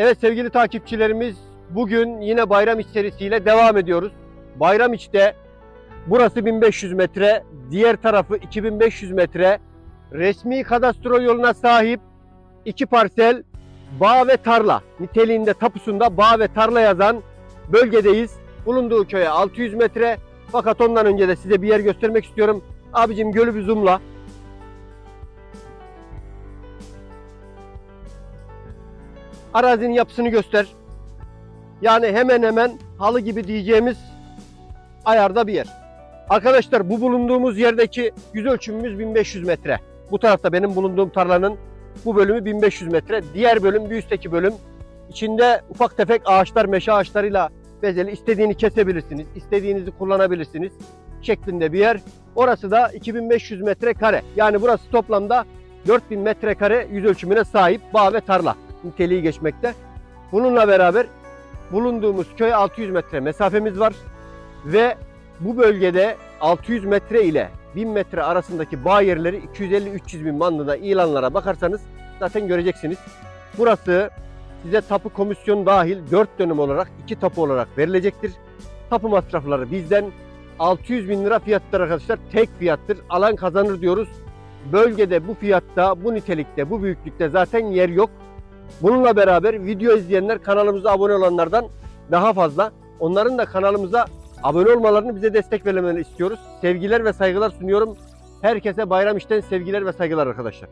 Evet sevgili takipçilerimiz bugün yine bayram iç serisiyle devam ediyoruz. Bayram içte burası 1500 metre, diğer tarafı 2500 metre. Resmi kadastro yoluna sahip iki parsel bağ ve tarla niteliğinde tapusunda bağ ve tarla yazan bölgedeyiz. Bulunduğu köye 600 metre fakat ondan önce de size bir yer göstermek istiyorum. Abicim gölü bir zoomla. Arazinin yapısını göster. Yani hemen hemen halı gibi diyeceğimiz ayarda bir yer. Arkadaşlar bu bulunduğumuz yerdeki yüz ölçümümüz 1500 metre. Bu tarafta benim bulunduğum tarlanın bu bölümü 1500 metre. Diğer bölüm bir üstteki bölüm. İçinde ufak tefek ağaçlar, meşe ağaçlarıyla bezeli. İstediğini kesebilirsiniz, istediğinizi kullanabilirsiniz şeklinde bir yer. Orası da 2500 metre kare. Yani burası toplamda 4000 metrekare yüz ölçümüne sahip bağ ve tarla niteliği geçmekte. Bununla beraber bulunduğumuz köy 600 metre mesafemiz var ve bu bölgede 600 metre ile 1000 metre arasındaki bağ yerleri 250-300 bin bandında ilanlara bakarsanız zaten göreceksiniz. Burası size tapu komisyonu dahil 4 dönüm olarak 2 tapu olarak verilecektir. Tapu masrafları bizden 600 bin lira fiyattır arkadaşlar. Tek fiyattır. Alan kazanır diyoruz. Bölgede bu fiyatta, bu nitelikte, bu büyüklükte zaten yer yok. Bununla beraber video izleyenler kanalımıza abone olanlardan daha fazla. Onların da kanalımıza abone olmalarını bize destek vermelerini istiyoruz. Sevgiler ve saygılar sunuyorum. Herkese bayram işten sevgiler ve saygılar arkadaşlar.